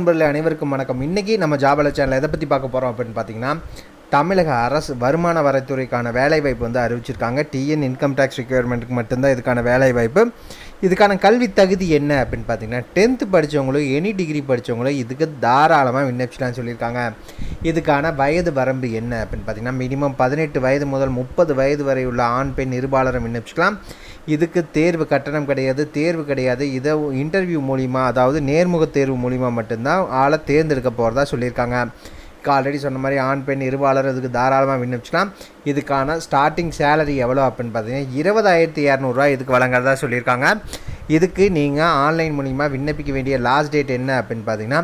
நண்பர்களே அனைவருக்கும் வணக்கம். இன்றைக்கி நம்ம ஜாபல சேனல் எதை பற்றி பார்க்க போகிறோம் அப்படின்னு பார்த்தீங்கன்னா தமிழக அரசு வருமான வரித்துறைக்கான வேலைவாய்ப்பு வந்து அறிவிச்சிருக்காங்க. டிஎன் இன்கம் டேக்ஸ் ரிக்குயர்மெண்ட்டுக்கு மட்டும்தான் இதுக்கான வேலைவாய்ப்பு. இதுக்கான கல்வி தகுதி என்ன அப்படின்னு பார்த்தீங்கன்னா டென்த்து படித்தவங்களோ எனி டிகிரி படித்தவங்களும் இதுக்கு தாராளமாக விண்ணப்பிச்சலாம்னு சொல்லியிருக்காங்க. இதுக்கான வயது வரம்பு என்ன அப்படின்னு பார்த்தீங்கன்னா மினிமம் பதினெட்டு வயது முதல் முப்பது வயது வரை உள்ள ஆண் பெண் இருபாலரும் விண்ணப்பிச்சிக்கலாம் இதுக்கு தேர்வு கட்டணம் கிடையாது தேர்வு கிடையாது. இதை இன்டர்வியூ மூலிமா அதாவது நேர்முக தேர்வு மூலிமா மட்டும்தான் ஆளை தேர்ந்தெடுக்க போகிறதா சொல்லியிருக்காங்க. ஆல்ரெடி சொன்ன மாதிரி ஆண் பெண் இருவாளர் இதுக்கு தாராளமாக விண்ணப்பிச்சுலாம் இதுக்கான ஸ்டார்டிங் சேலரி எவ்வளோ அப்படின்னு பார்த்தீங்கன்னா இருபதாயிரத்தி இரநூறுவா இதுக்கு வழங்குறதா சொல்லியிருக்காங்க. இதுக்கு நீங்கள் ஆன்லைன் மூலிமா விண்ணப்பிக்க வேண்டிய லாஸ்ட் டேட் என்ன அப்படின்னு பார்த்தீங்கன்னா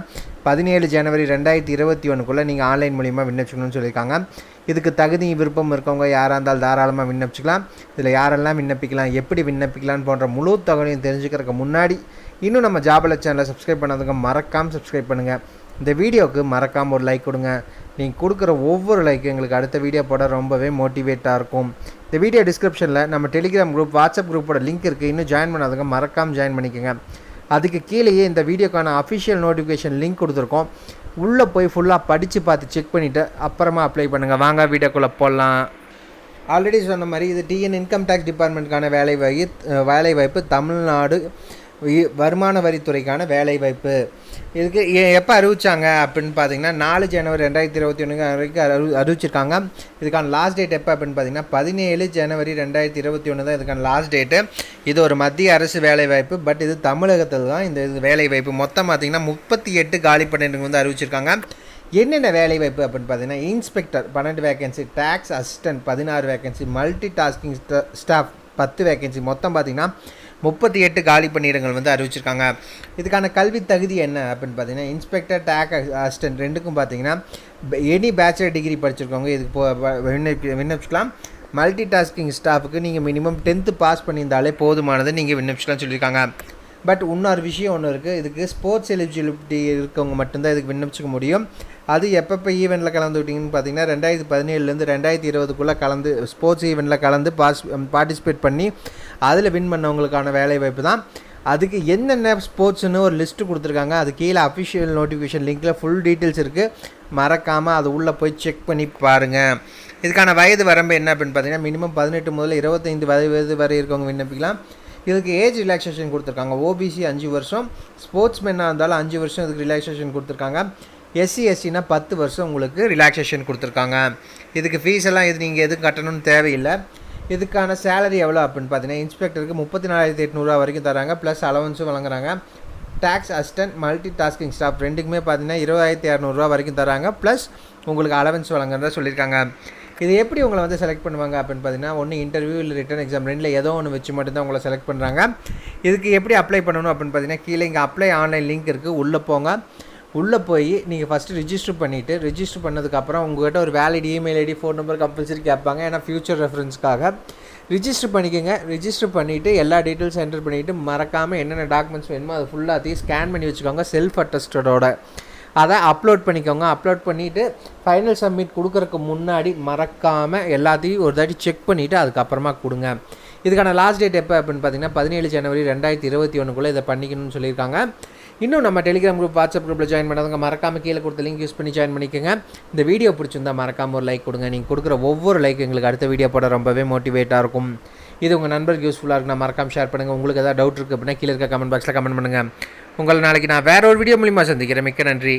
பதினேழு ஜனவரி ரெண்டாயிரத்தி இருபத்தி ஒன்றுக்குள்ளே நீங்கள் ஆன்லைன் மூலிமா விண்ணப்பிக்கணும்னு சொல்லியிருக்காங்க. இதுக்கு தகுதி விருப்பம் இருக்கவங்க யாராக இருந்தாலும் தாராளமாக விண்ணப்பிச்சுக்கலாம். இதில் யாரெல்லாம் விண்ணப்பிக்கலாம் எப்படி விண்ணப்பிக்கலாம் போன்ற முழு தகவலையும் தெரிஞ்சுக்கிறதுக்கு முன்னாடி இன்னும் நம்ம ஜாபல சேனலை சப்ஸ்கிரைப் பண்ணாதவங்க மறக்காமல் சப்ஸ்கிரைப் பண்ணுங்கள் இந்த வீடியோவுக்கு மறக்காமல் ஒரு லைக் கொடுங்க. நீங்கள் கொடுக்குற ஒவ்வொரு லைக்கு எங்களுக்கு அடுத்த வீடியோ போட ரொம்பவே மோட்டிவேட்டாக இருக்கும். இந்த வீடியோ டிஸ்கிரிப்ஷனில் நம்ம டெலிகிராம் குரூப் வாட்ஸ்அப் குரூப்போட லிங்க் இருக்குது இன்னும் ஜாயின் பண்ணாதவங்க மறக்காமல் ஜாயின் பண்ணிக்கோங்க. அதுக்கு கீழேயே இந்த வீடியோக்கான அஃபிஷியல் நோட்டிஃபிகேஷன் லிங்க் கொடுத்துருக்கோம். உள்ளே போய் ஃபுல்லாக படித்து பார்த்து செக் பண்ணிவிட்டு அப்புறமா அப்ளை பண்ணுங்கள் வாங்க வீடியோக்குள்ளே போடலாம் ஆல்ரெடி சொன்ன மாதிரி இது டிஎன் இன்கம் டேக்ஸ் டிபார்ட்மெண்ட்டுக்கான வேலை வாய் வேலை வாய்ப்பு தமிழ்நாடு வருமான வரித்துறைக்கான வேலைவாய்ப்பு இதுக்கு எப்போ அறிவிச்சாங்க அப்படின்னு பார்த்தீங்கன்னா நாலு ஜனவரி ரெண்டாயிரத்தி இருபத்தி ஒன்று வரைக்கும் அறி அறிவிச்சிருக்காங்க. இதுக்கான லாஸ்ட் டேட் எப்போ அப்படின்னு பார்த்தீங்கன்னா பதினேழு ஜனவரி ரெண்டாயிரத்தி இருபத்தி ஒன்று தான் இதுக்கான லாஸ்ட் டேட்டு இது ஒரு மத்திய அரசு வேலைவாய்ப்பு பட் இது தமிழகத்தில் தான் இந்த இது வேலைவாய்ப்பு மொத்தம் பார்த்திங்கன்னா முப்பத்தி எட்டு காலி பணியிடங்கள் வந்து அறிவிச்சிருக்காங்க. என்னென்ன வேலை வாய்ப்பு அப்படின்னு பார்த்தீங்கன்னா இன்ஸ்பெக்டர் பன்னெண்டு வேகன்சி டேக்ஸ் அசிஸ்டன்ட் பதினாறு வேகன்சி மல்டி டாஸ்கிங் ஸ்டாஃப் பத்து வேகன்சி மொத்தம் பார்த்தீங்கன்னா முப்பத்தி எட்டு காலி பணியிடங்கள் வந்து அறிவிச்சிருக்காங்க. இதுக்கான கல்வி தகுதி என்ன அப்படின்னு பார்த்தீங்கன்னா இன்ஸ்பெக்டர் டேக் அசிஸ்டன்ட் ரெண்டுக்கும் பார்த்தீங்கன்னா எனி பேச்சுலர் டிகிரி படிச்சிருக்கவங்க இதுக்கு போ விண்ணப்பி விண்ணப்பிச்சுக்கலாம். மல்டி டாஸ்கிங் ஸ்டாஃபுக்கு நீங்கள் மினிமம் டென்த்து பாஸ் பண்ணியிருந்தாலே போதுமானது நீங்கள் விண்ணப்பிச்சுக்கலாம் சொல்லியிருக்காங்க. பட் இன்னொரு விஷயம் ஒன்று இருக்குது இதுக்கு ஸ்போர்ட்ஸ் எலிஜிபிலிட்டி இருக்கவங்க மட்டும்தான் இதுக்கு விண்ணப்பிச்சிக்க முடியும். அது எப்பப்போ ஈவெண்ட்டில் கலந்துக்கிட்டிங்கன்னு பார்த்தீங்கன்னா ரெண்டாயிரத்தி பதினேழுலேருந்து ரெண்டாயிரத்தி இருபதுக்குள்ளே கலந்து ஸ்போர்ட்ஸ் ஈவெண்ட்டில் கலந்து பாஸ் பார்ட்டிசிபேட் um, பண்ணி அதில் வின் பண்ணவங்களுக்கான வேலை வாய்ப்பு தான். அதுக்கு என்னென்ன ஸ்போர்ட்ஸ்னு ஒரு லிஸ்ட்டு கொடுத்துருக்காங்க. அது கீழே அஃபிஷியல் நோட்டிஃபிகேஷன் லிங்க்கில் ஃபுல் டீட்டெயில்ஸ் இருக்குது மறக்காமல் அது உள்ளே போய் செக் பண்ணி பாருங்கள் இதுக்கான வயது வரம்பு என்ன அப்படின்னு பார்த்தீங்கன்னா மினிமம் பதினெட்டு முதல்ல இருபத்தைந்து வயது வரை இருக்கவங்க விண்ணப்பிக்கலாம். இதுக்கு ஏஜ் ரிலாக்ஸேஷன் கொடுத்துருக்காங்க. ஓபிசி அஞ்சு வருஷம் ஸ்போர்ட்ஸ் மேனாக இருந்தாலும் அஞ்சு வருஷம் இதுக்கு ரிலாக்ஸேஷன் கொடுத்துருக்காங்க. எஸ்சி எஸ்சினா பத்து வருஷம் உங்களுக்கு ரிலாக்ஸேஷன் கொடுத்துருக்காங்க. இதுக்கு ஃபீஸ் எல்லாம் இது நீங்கள் எதுவும் கட்டணும்னு தேவையில்லை. இதுக்கான சேலரி எவ்வளோ அப்படின்னு பார்த்தீங்கன்னா இன்ஸ்பெக்டருக்கு முப்பத்தி நாலாயிரத்தி எட்நூறுரூவா வரைக்கும் தராங்க. ப்ளஸ் அலவன்ஸும் வழங்குறாங்க. Tax assistant multi tasking staff ரெண்டுக்குமே பார்த்தீங்கன்னா இருபதாயிரத்தி இரநூறுவா வரைக்கும் தராங்க. ப்ளஸ் உங்களுக்கு அலவன்ஸ் வழங்குறதா சொல்லியிருக்காங்க. இது எப்படி உங்களை வந்து செலக்ட் பண்ணுவாங்க அப்படின்னு பார்த்தீங்கன்னா ஒன்று இன்டர்வியூ இல்லை ரிட்டன் எக்ஸாம் ரெண்டில் ஏதோ ஒன்று வச்சு மட்டும்தான் உங்களை செலக்ட் பண்ணுறாங்க இதுக்கு எப்படி அப்ளை பண்ணணும் அப்படின்னு பார்த்தீங்கன்னா கீழே இங்கே அப்ளை ஆன்லைன் லிங்க் இருக்குது உள்ளே போங்க. உள்ளே போய் நீங்கள் ஃபஸ்ட்டு ரிஜிஸ்டர் பண்ணிவிட்டு ரிஜிஸ்டர் பண்ணதுக்கப்புறம் உங்கள்கிட்ட ஒரு valid email ID phone number compulsory கேட்பாங்க. ஏன்னா ஃப்யூச்சர் ரெஃபரன்ஸ்க்காக ரிஜிஸ்டர் பண்ணிக்கோங்க. ரிஜிஸ்டர் பண்ணிவிட்டு எல்லா டீட்டெயில்ஸ் என்டர் பண்ணிவிட்டு மறக்காமல் என்னென்ன டாக்குமெண்ட்ஸ் வேணுமோ அது ஃபுல்லாத்தையும் ஸ்கேன் பண்ணி வச்சுக்கோங்க. செல்ஃப் அட்டஸ்டடோட அதை அப்லோட் பண்ணிக்கோங்க. அப்லோட் பண்ணிவிட்டு ஃபைனல் சப்மிட் கொடுக்குறதுக்கு முன்னாடி மறக்காமல் எல்லாத்தையும் ஒரு தாட்டி செக் பண்ணிவிட்டு அதுக்கப்புறமா கொடுங்க. இதுக்கான லாஸ்ட் டேட் எப்போ அப்படின்னு பார்த்தீங்கன்னா பதினேழு ஜனவரி ரெண்டாயிரத்தி இருபத்தி ஒன்றுக்குள்ளே இதை பண்ணிக்கணும்னு சொல்லியிருக்காங்க. இன்னும் நம்ம டெலிகிராம் குரூப் வாட்ஸ்அப் குரூப்பில் ஜாயின் பண்ணாதவங்க மறக்காமல் கீழே கொடுத்த லிங்க் யூஸ் பண்ணி ஜாயின் பண்ணிக்கோங்க. இந்த வீடியோ பிடிச்சிருந்தா மறக்காமல் ஒரு லைக் கொடுங்க. நீங்கள் கொடுக்குற ஒவ்வொரு லைக் எங்களுக்கு அடுத்த வீடியோ போட ரொம்பவே மோட்டிவேட்டாக இருக்கும். இது உங்கள் நண்பருக்கு யூஸ்ஃபுல்லாக இருக்குன்னா மறக்காமல் ஷேர் பண்ணுங்கள் உங்களுக்கு ஏதாவது டவுட் இருக்குது அப்படின்னா கீழே இருக்க கமெண்ட் பாக்ஸில் கமெண்ட் பண்ணுங்கள் உங்களை நாளைக்கு நான் வேற ஒரு வீடியோ மூலிமா சந்திக்கிறேன். மிக்க நன்றி.